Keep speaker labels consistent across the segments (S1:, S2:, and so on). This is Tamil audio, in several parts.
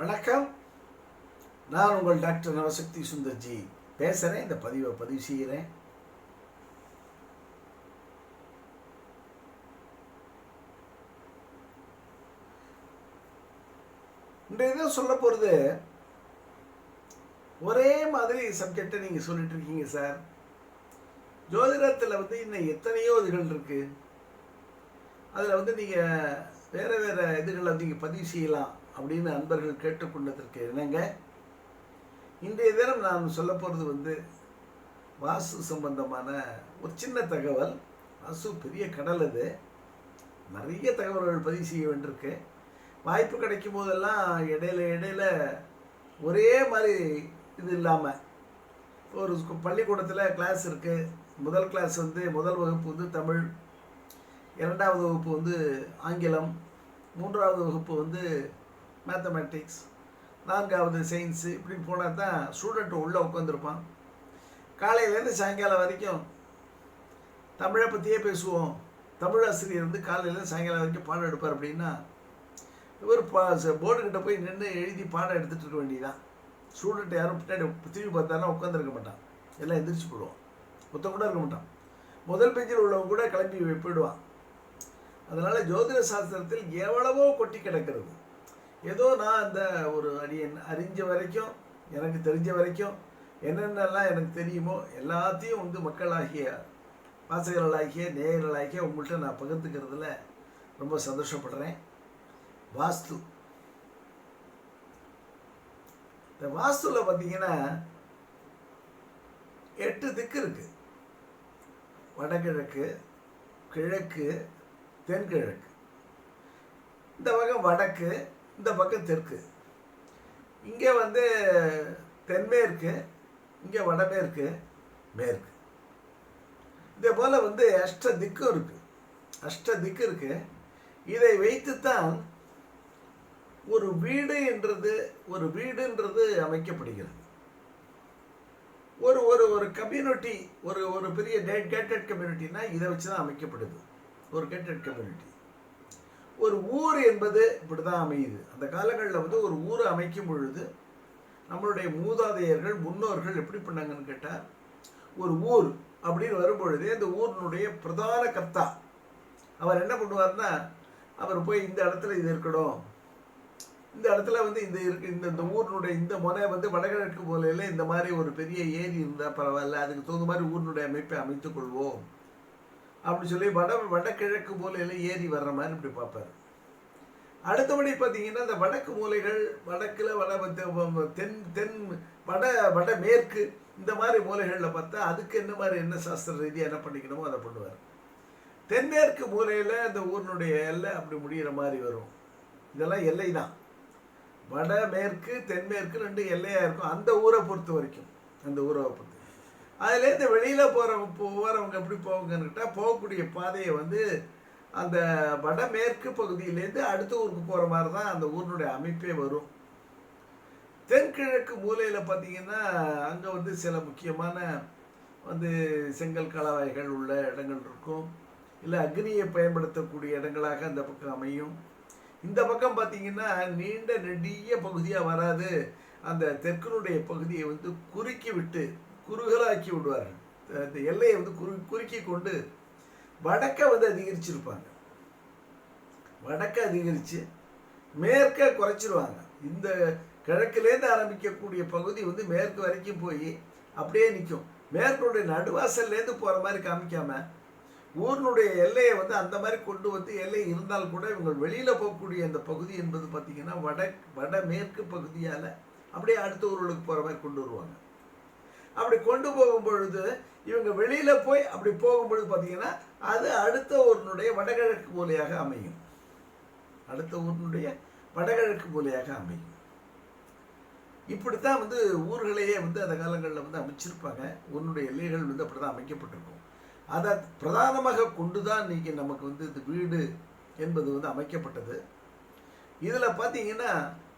S1: வணக்கம். நான் உங்கள் டாக்டர் நவசக்தி சுந்தர்ஜி. பேசுகிறேன் இந்த பதிவை பதிவு செய்கிறேன். இன்றைய தான் சொல்ல போகிறது ஒரே மாதிரி சப்ஜெக்டை நீங்கள் சொல்லிட்டு இருக்கீங்க சார் ஜோதிடத்தில் வந்து இன்னும் எத்தனையோ இதுகள் இருக்குது அதில் வந்து நீங்கள் வேறு வேறு இதுகளை வந்து நீங்கள் பதிவு செய்யலாம். அப்படின்னு அன்பர்கள் கேட்டுக்கொண்டதற்கு என்னங்க? இன்றைய தினம் நான் சொல்ல போகிறது வந்து வாசு சம்பந்தமான ஒரு சின்ன தகவல். வாசு பெரிய கடல் அது. நிறைய தகவல்கள் பதிவு செய்ய வேண்டியிருக்கு. வாய்ப்பு கிடைக்கும் போதெல்லாம் இடையில இடையில ஒரே மாதிரி இது இல்லாமல் ஒரு பள்ளிக்கூடத்தில் கிளாஸ் இருக்குது முதல் கிளாஸ் வந்து முதல் வகுப்பு வந்து தமிழ் இரண்டாவது வகுப்பு வந்து ஆங்கிலம் மூன்றாவது வகுப்பு வந்து மேத்தமெட்டிக்ஸ் நான்காவது சயின்ஸு இப்படின்னு போனால் தான் ஸ்டூடெண்ட் உள்ளே உட்காந்துருப்பான் காலையிலேருந்து சாயங்காலம் வரைக்கும் தமிழை பற்றியே பேசுவோம். தமிழ் ஆசிரியர் வந்து காலையிலேருந்து சாயங்காலம் வரைக்கும் பாடம் எடுப்பார் அப்படின்னா இவர் பா போர்டுக்கிட்ட போய் நின்று எழுதி பாடம் எடுத்துகிட்டு இருக்க வேண்டியதான் ஸ்டூடெண்ட் யாரும் பின்னாடி திரும்பி பார்த்தாலும் உட்காந்துருக்க மாட்டான். எல்லாம் எந்திரிச்சு போடுவான். மொத்தம் கூட இருக்க மாட்டான். முதல் பெஞ்சில் உள்ளவங்க கூட கிளம்பி போயிடுவான். அதனால் ஜோதிட சாஸ்திரத்தில் எவ்வளவோ கொட்டி கிடக்கிறது. ஏதோ நான் அந்த ஒரு அடியன் அறிஞ்ச வரைக்கும் எனக்கு தெரிஞ்ச வரைக்கும் என்னென்னலாம் எனக்கு தெரியுமோ எல்லாத்தையும் வந்து மக்களாகிய வாசகர்களாகிய நேயர்களாகிய உங்கள்கிட்ட நான் பகிர்ந்துக்கிறதுல ரொம்ப சந்தோஷப்படுறேன். வாஸ்து. இந்த வாஸ்துவில் பார்த்தீங்கன்னா எட்டு திக்கு இருக்கு. வடகிழக்கு கிழக்கு தென்கிழக்கு. இந்த வகை வடக்கு இந்த பக்கம் தெற்கு. இங்கே வந்து தென்மேற்கு இங்கே வடமேற்கு மேற்கு இதே போல் வந்து அஷ்ட திக்கும் இருக்குது அஷ்ட திக்கு இருக்குது இதை வைத்துத்தான் ஒரு வீடு என்றது ஒரு வீடுன்றது அமைக்கப்படுகிறது. ஒரு ஒரு ஒரு கம்யூனிட்டி ஒரு ஒரு பெரிய கேட்டட் கம்யூனிட்டினா இதை வச்சு தான் அமைக்கப்படுது. ஒரு கேட்டட் கம்யூனிட்டி ஒரு ஊர் என்பது இப்படி தான் அமையுது. அந்த காலங்களில் வந்து ஒரு ஊரை அமைக்கும் பொழுது நம்மளுடைய மூதாதையர்கள் முன்னோர்கள் எப்படி பண்ணாங்கன்னு கேட்டால் ஒரு ஊர் அப்படின்னு வரும்பொழுதே அந்த ஊரினுடைய பிரதான கர்த்தா. அவர் என்ன பண்ணுவார்னா அவர் போய் இந்த இடத்துல இது இருக்கணும். இந்த இடத்துல வந்து இந்த இருக்கு இந்த இந்த ஊரினுடைய இந்த முனை வந்து வடகிழக்கு போலையில் இந்த மாதிரி ஒரு பெரிய ஏரி இருந்தால் பரவாயில்ல அதுக்கு தகுந்த மாதிரி ஊரினுடைய அமைப்பை அமைத்துக் அப்படி சொல்லி வட வடகிழக்கு மூலையில் ஏறி வர்ற மாதிரி இப்படி பார்ப்பார். அடுத்தபடி பார்த்தீங்கன்னா இந்த வடக்கு மூலைகள் வடக்கில் வட தென் தென் வட வட மேற்கு இந்த மாதிரி மூலைகளில் பார்த்தா அதுக்கு என்ன மாதிரி என்ன சாஸ்திர ரீதியாக என்ன பண்ணிக்கணுமோ அதை பண்ணுவார். தென்மேற்கு மூலையில் இந்த ஊரினுடைய எல்லை அப்படி முடிகிற மாதிரி வரும். இதெல்லாம் எல்லை தான். வட மேற்கு தென்மேற்கு ரெண்டு எல்லையாக இருக்கும். அந்த ஊரை பொறுத்த வரைக்கும். அந்த ஊரை பொறுத்த அதுலேருந்து வெளியில் போகிறவங்க போகிறவங்க எப்படி போவாங்கன்னு கேட்டால் போகக்கூடிய பாதையை வந்து அந்த வடமேற்கு பகுதியிலேருந்து அடுத்த ஊருக்கு போகிற மாதிரி தான் அந்த ஊரினுடைய அமைப்பே வரும். தென்கிழக்கு மூலையில் பார்த்தீங்கன்னா அங்கே வந்து சில முக்கியமான வந்து செங்கல் கலவாய்கள் உள்ள இடங்கள் இருக்கும். இல்லை அக்னியை பயன்படுத்தக்கூடிய இடங்களாக அந்த பக்கம் அமையும். இந்த பக்கம் பார்த்தீங்கன்னா நீண்ட நெடிய பகுதியாக வராது. அந்த தெற்கனுடைய பகுதியை வந்து குறுக்கி விட்டு குறுகலாக்கி விடுவார்கள். அந்த எல்லையை வந்து குறு குறுக்கி கொண்டு வடக்க வந்து அதிகரிச்சிருப்பாங்க. வடக்க அதிகரித்து மேற்க குறைச்சிருவாங்க. இந்த கிழக்குலேருந்து ஆரம்பிக்கக்கூடிய பகுதி வந்து மேற்கு வரைக்கும் போய் அப்படியே நிற்கும் மேற்குடைய நடுவாசல்லேருந்து போகிற மாதிரி காமிக்காம ஊரினுடைய எல்லையை வந்து அந்த மாதிரி கொண்டு வந்து எல்லை இருந்தால் கூட இவங்க வெளியில் போகக்கூடிய அந்த பகுதி என்பது பார்த்திங்கன்னா வட வட மேற்கு பகுதியால் அப்படியே அடுத்த ஊர்களுக்கு போகிற மாதிரி கொண்டு வருவாங்க. அப்படி கொண்டு போகும் பொழுது இவங்க வெளியில் போய் அப்படி போகும்பொழுது பார்த்தீங்கன்னா அது அடுத்த ஊரினுடைய வடகிழக்கு மூலையாக அமையும். அடுத்த ஊரினுடைய வடகிழக்கு மூலையாக அமையும். இப்படித்தான் வந்து ஊர்களையே வந்து அந்த காலங்களில் வந்து அமைச்சிருப்பாங்க. ஊரினுடைய எல்லைகள் வந்து அப்படி தான் அமைக்கப்பட்டிருக்கும். அதை பிரதானமாக கொண்டு தான் நீங்கள் நமக்கு வந்து இந்த வீடு என்பது வந்து அமைக்கப்பட்டது. இதில் பார்த்தீங்கன்னா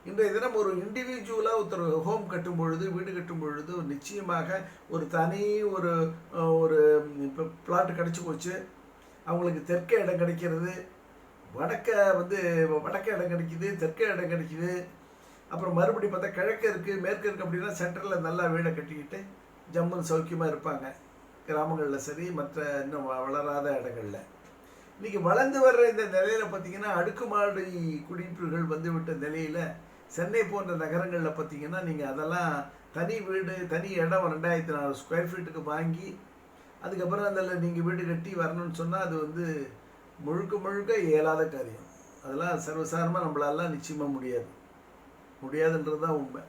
S1: இன்றைய தினம் ஒரு இண்டிவிஜுவலாக ஒருத்தர் ஹோம் கட்டும் பொழுது வீடு கட்டும் பொழுது நிச்சயமாக ஒரு தனி ஒரு ஒரு இப்போ பிளாட் கிடச்சி போச்சு. அவங்களுக்கு தெற்க இடம் கிடைக்கிறது. வடக்க வந்து வடக்க இடம் கிடைக்கிது தெற்க இடம் கிடைக்கிது. அப்புறம் மறுபடியும் பார்த்தா கிழக்கு இருக்குது மேற்கு இருக்குது அப்படின்னா சென்டரில் நல்லா வீடை கட்டிக்கிட்டு ஜம்முன்னு சௌக்கியமாக இருப்பாங்க. கிராமங்களில் சரி மற்ற இன்னும் வ- வளராத இடங்கள்ல. இன்றைக்கி வளர்ந்து வர்ற இந்த நிலையில் பார்த்தீங்கன்னா அடுக்குமாடி குடியிருப்புகள் வந்துவிட்ட நிலையில் சென்னை போன்ற நகரங்களில் பார்த்தீங்கன்னா நீங்கள் அதெல்லாம் தனி வீடு தனி இடம் ரெண்டாயிரத்தி நாலு ஸ்கொயர் ஃபீட்டுக்கு வாங்கி அதுக்கப்புறம் அதில் நீங்கள் வீடு கட்டி வரணும்னு சொன்னால் அது வந்து முழுக்க முழுக்க இயலாத காரியம். அதெல்லாம் சர்வசாதாரணமாக நம்மளாலாம் நிச்சயமாக முடியாது. முடியாதுன்றது தான் உண்மை.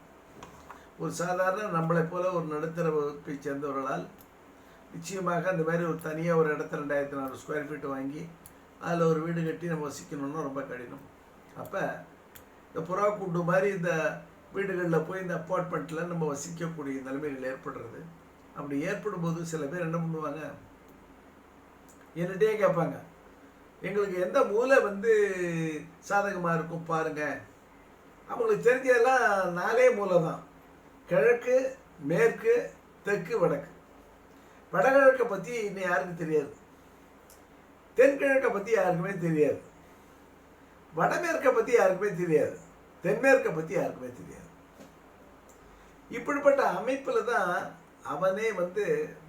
S1: ஒரு சாதாரண நம்மளை போல ஒரு நடுத்தர வகுப்பை சேர்ந்தவர்களால் நிச்சயமாக அந்த மாதிரி ஒரு தனியாக ஒரு இடத்த ரெண்டாயிரத்தி நாலு ஸ்கொயர் ஃபீட் வாங்கி அதில் ஒரு வீடு கட்டி நம்ம வசிக்கணும்னா ரொம்ப கடினம். அப்போ இந்த புறா கூண்டு மாதிரி இந்த வீடுகளில் போய் இந்த அப்பார்ட்மெண்ட்டில் நம்ம வசிக்கக்கூடிய நிலைமைகள் ஏற்படுறது. அப்படி ஏற்படும் போது சில பேர் என்ன பண்ணுவாங்க? என்னட்டே கேட்பாங்க. எங்களுக்கு எந்த மூலை வந்து சாதகமாக இருக்கும் பாருங்கள் அவங்களுக்கு தெரிஞ்சதெல்லாம் நாலே மூலை தான். கிழக்கு மேற்கு தெற்கு வடக்கு. வடகிழக்கை பற்றி இன்னும் யாருக்கும் தெரியாது? தென்கிழக்கை பற்றி யாருக்குமே தெரியாது. வடமேற்கை பற்றி யாருக்குமே தெரியாது. தென்மேற்கை பற்றி யாருக்குமே தெரியாது. இப்படிப்பட்ட அமைப்பில் தான் அவனே வந்து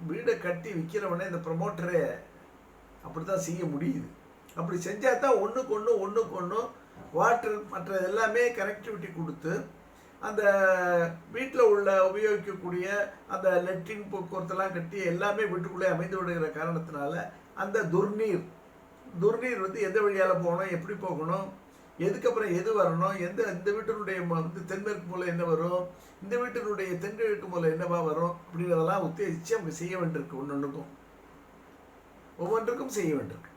S1: வீடை கட்டி விற்கிறவனே இந்த ப்ரமோட்டரே அப்படி தான் செய்ய முடியுது. அப்படி செஞ்சால் தான் ஒன்றுக்கு ஒன்று ஒன்றுக்கு ஒன்று வாட்டர் மற்ற எல்லாமே கனெக்டிவிட்டி கொடுத்து அந்த வீட்டில் உள்ள உபயோகிக்கக்கூடிய அந்த லெட்ரின் போக்குவரத்தெல்லாம் கட்டி எல்லாமே வீட்டுக்குள்ளே அமைந்து விடுகிற காரணத்தினால அந்த துர்நீர் துர்நீர் வந்து எந்த வழியால் போகணும் எப்படி போகணும் எதுக்கப்புறம் எது வரணும் எந்த இந்த வீட்டினுடைய வந்து தென்மேற்கு மூலம் என்ன வரும் இந்த வீட்டினுடைய தென்கிழக்கு மூலம் என்னவா வரும் அப்படிங்கிறதெல்லாம் உத்தேசித்து அவங்க செய்ய வேண்டியிருக்கு ஒன்னொன்றுக்கும் ஒவ்வொன்றுக்கும் செய்ய வேண்டியிருக்கு.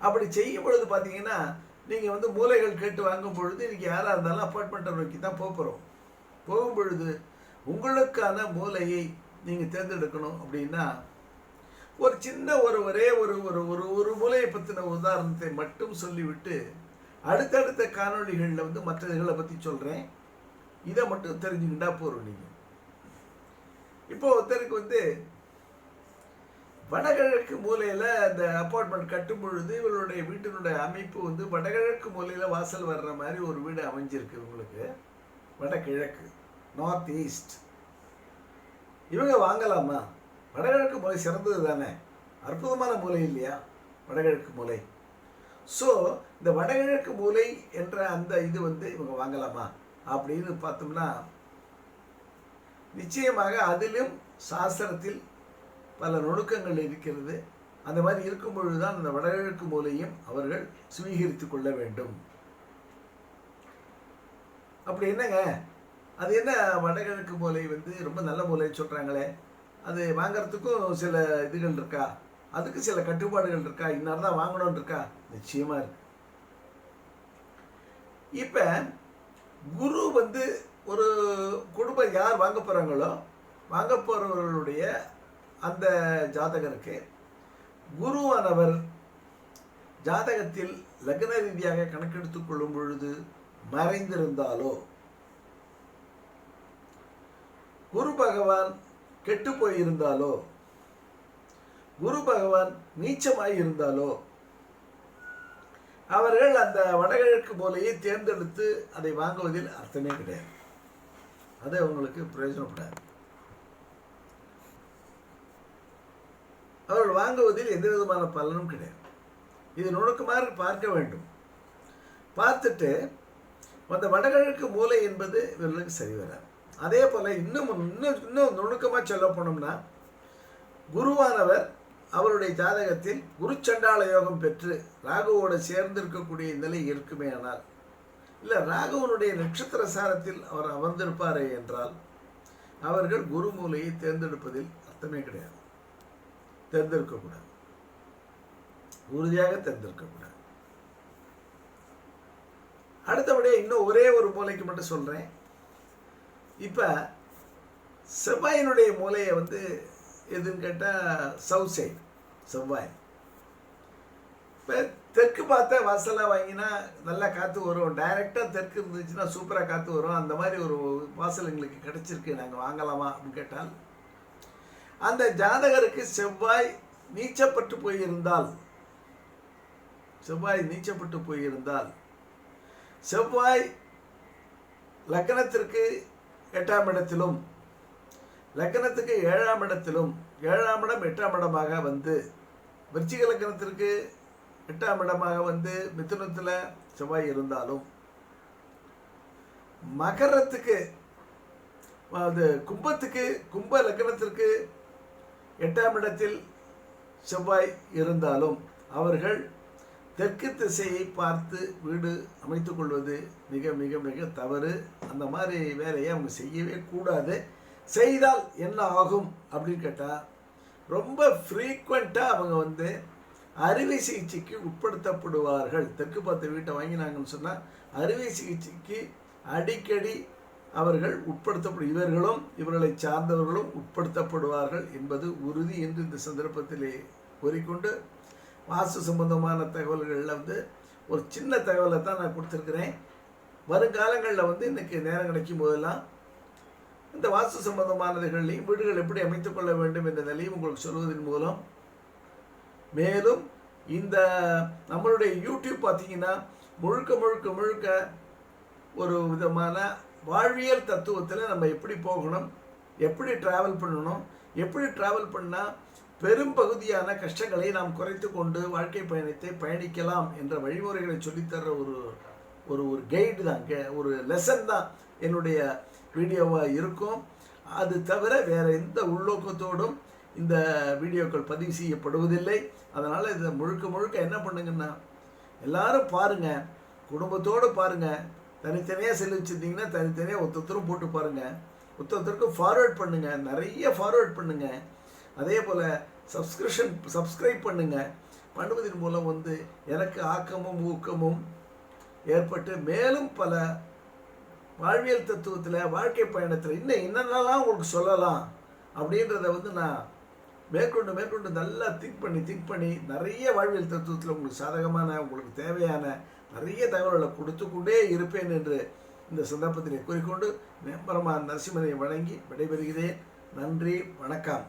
S1: அப்படி செய்யும் பொழுது பார்த்தீங்கன்னா நீங்கள் வந்து மூலைகள் கேட்டு வாங்கும் பொழுது இன்றைக்கி யாராக இருந்தாலும் அப்பார்ட்மெண்ட்டை நோக்கி தான் போகிறோம் போகும் பொழுது உங்களுக்கான மூலையை நீங்கள் தேர்ந்தெடுக்கணும் அப்படின்னா ஒரு சின்ன ஒரு ஒரே ஒரு ஒரு ஒரு ஒரு மூலையை பற்றின உதாரணத்தை மட்டும் சொல்லிவிட்டு அடுத்தடுத்த காணொளிகளில் வந்து மற்ற இதுகளை பற்றி சொல்கிறேன் இதை மட்டும் தெரிஞ்சுக்கிட்டா போகிறோம் நீங்கள் இப்போ ஒருத்தருக்கு வந்து வடகிழக்கு மூலையில் அந்த அப்பார்ட்மெண்ட் கட்டும் பொழுது இவளுடைய வீட்டினுடைய அமைப்பு வந்து வடகிழக்கு மூலையில் வாசல் வர்ற மாதிரி ஒரு வீடு அமைஞ்சிருக்கு உங்களுக்கு வடகிழக்கு நார்த் ஈஸ்ட் இவங்க வாங்கலாமா? வடகிழக்கு மூலை சிறந்தது தானே? அற்புதமான மூலை இல்லையா? வடகிழக்கு மூலை. ஸோ இந்த வடகிழக்கு மூலை என்ற அந்த இது வந்து இவங்க வாங்கலாமா? அப்படின்னு பார்த்தோம்னா நிச்சயமாக அதிலும் சாஸ்திரத்தில் பல நுணுக்கங்கள் இருக்கிறது. அந்த மாதிரி இருக்கும் பொழுதுதான் அந்த வடகிழக்கு மூலையும் அவர்கள் சுவீகரித்து கொள்ள வேண்டும். அப்படி என்னங்க? அது என்ன வடகிழக்கு மூலை வந்து ரொம்ப நல்ல மூலைன்னு சொல்கிறாங்களே அது வாங்குறதுக்கும் சில இதுகள் இருக்கா? அதுக்கு சில கட்டுப்பாடுகள் இருக்கா? இன்னார் தான் வாங்கணும்னு இருக்கா? நிச்சயமாக இருக்கு. இப்போ குரு வந்து ஒரு குடும்பம் யார் வாங்க போகிறாங்களோ வாங்க போகிறவர்களுடைய அந்த ஜாதகருக்கு குருவானவர் ஜாதகத்தில் லக்ன ரீதியாக கணக்கெடுத்துக் கொள்ளும் பொழுது மறைந்திருந்தாலோ குரு பகவான் கெட்டு போயிருந்தாலோ குரு பகவான் நீச்சமாய் இருந்தாலோ அவர்கள் அந்த வடகிழக்கு மூலையை தேர்ந்தெடுத்து அதை வாங்குவதில் அர்த்தமே கிடையாது. அது அவங்களுக்கு பிரயோஜனப்படாது. அவர்கள் வாங்குவதில் எந்த விதமான பலனும் கிடையாது. இது நுணுக்கமாக பார்க்க வேண்டும். பார்த்துட்டு அந்த வடகிழக்கு மூலை என்பது இவர்களுக்கு சரி வராது. அதே போல் இன்னும் இன்னும் இன்னும் நுணுக்கமாக சொல்ல போனோம்னா குருவானவர் அவருடைய ஜாதகத்தில் குருச்சண்டால யோகம் பெற்று ராகுவோடு சேர்ந்திருக்கக்கூடிய நிலை இருக்குமே ஆனால் இல்லை ராகுவனுடைய நட்சத்திர சாரத்தில் அவர் அமர்ந்திருப்பாரே என்றால் அவர்கள் குரு மூலையை தேர்ந்தெடுப்பதில் அர்த்தமே கிடையாது. தேர்ந்தெடுக்கக்கூடாது. உறுதியாக தேர்ந்தெடுக்கக்கூடாது. அடுத்தபடியே இன்னும் ஒரே ஒரு மூலைக்கு மட்டும் சொல்கிறேன் இப்போ செவ்வாயினுடைய மூலையை வந்து எதுன்னு கேட்டால் சவுத் சைடு செவ்வாய். இப்போ தெற்கு பார்த்த வாசலாக வாங்கினா நல்லா காற்று வரும். டைரெக்டாக தெற்கு இருந்துச்சுன்னா சூப்பராக காற்று வரும். அந்த மாதிரி ஒரு வாசல் எங்களுக்கு கிடச்சிருக்கு. நாங்கள் வாங்கலாமா அப்படின்னு கேட்டால் அந்த ஜாதகருக்கு செவ்வாய் நீச்சப்பட்டு போயிருந்தால் செவ்வாய் நீச்சப்பட்டு போயிருந்தால் செவ்வாய் லக்னத்திற்கு எட்டாம் இடத்திலும் லக்கணத்துக்கு ஏழாம் இடத்திலும் ஏழாம் இடம் எட்டாம் இடமாக வந்து விருச்சிக லக்கணத்திற்கு எட்டாம் இடமாக வந்து மிதுனத்தில் செவ்வாய் இருந்தாலும் மகரத்துக்கு அது கும்பத்துக்கு கும்ப லக்கணத்திற்கு எட்டாம் இடத்தில் செவ்வாய் இருந்தாலும் அவர்கள் தெற்கு திசையை பார்த்து வீடு அமைத்து கொள்வது மிக மிக மிக தவறு. அந்த மாதிரி வேலையை அவங்க செய்யவே கூடாது. செய்தால் என்ன ஆகும் அப்படின்னு கேட்டால் ரொம்ப ஃப்ரீக்வெண்ட்டாக அவங்க வந்து அறுவை சிகிச்சைக்கு உட்படுத்தப்படுவார்கள். தெற்கு பார்த்த வீட்டை வாங்கினாங்கன்னு சொன்னால் அறுவை சிகிச்சைக்கு அடிக்கடி அவர்கள் உட்படுத்தப்படும் இவர்களும் இவர்களை சார்ந்தவர்களும் உட்படுத்தப்படுவார்கள் என்பது உறுதி என்று இந்த சந்தர்ப்பத்திலே கூறிக்கொண்டு வாஸ்து சம்பந்தமான தகவல்களில் வந்து ஒரு சின்ன தகவலை தான் நான் கொடுத்துருக்குறேன். வருங்காலங்களில் வந்து இன்றைக்கி நேரம் கிடைக்கும் போதெல்லாம் இந்த வாஸ்து சம்பந்தமானதுகளையும் வீடுகள் எப்படி அமைத்துக் கொள்ள வேண்டும் என்ற நிலையும் உங்களுக்கு சொல்வதன் மூலம். மேலும் இந்த நம்மளுடைய யூடியூப் பார்த்தீங்கன்னா முழுக்க முழுக்க முழுக்க ஒரு விதமான வாழ்வியல் தத்துவத்தில் நம்ம எப்படி போகணும் எப்படி ட்ராவல் பண்ணணும் எப்படி ட்ராவல் பண்ணால் பெரும்பகுதியான கஷ்டங்களை நாம் குறைத்து கொண்டு வாழ்க்கை பயணத்தை பயணிக்கலாம் என்ற வழிமுறைகளை சொல்லித்தர ஒரு ஒரு ஒரு கைடு தான் கே- ஒரு லெசன் தான் என்னுடைய வீடியோவாக இருக்கும். அது தவிர வேறு எந்த உள்நோக்கத்தோடும் இந்த வீடியோக்கள் பதிவு செய்யப்படுவதில்லை. அதனால் இதை முழுக்க முழுக்க என்ன பண்ணுங்கன்னா எல்லாரும் பாருங்கள் குடும்பத்தோடு பாருங்கள் தனித்தனியாக செல்லு வச்சுருந்தீங்கன்னா தனித்தனியாக ஒருத்தரும் போட்டு பாருங்கள் ஒருத்தருக்கும் ஃபார்வேர்ட் பண்ணுங்கள் நிறைய ஃபார்வேர்ட் பண்ணுங்கள் அதே போல் சப்ஸ்கிரிப்ஷன் சப்ஸ்கிரைப் பண்ணுங்கள் பண்ணுவதன் மூலம் வந்து எனக்கு ஆக்கமும் ஊக்கமும் ஏற்பட்டு மேலும் பல வாழ்வியல் தத்துவத்தில் வாழ்க்கை பயணத்தில் இன்னும் என்னென்னலாம் உங்களுக்கு சொல்லலாம் அப்படின்றத வந்து நான் மேற்கொண்டு மேற்கொண்டு நல்லா திங்க் பண்ணி திங்க் பண்ணி நிறைய வாழ்வியல் தத்துவத்தில் உங்களுக்கு சாதகமான உங்களுக்கு தேவையான நிறைய தகவல்களை கொடுத்து கொண்டே இருப்பேன் என்று இந்த சந்தர்ப்பத்தினை கூறிக்கொண்டு மேம்பரமா நரசிம்மனை வணங்கி விடைபெறுகிறேன். நன்றி வணக்கம்.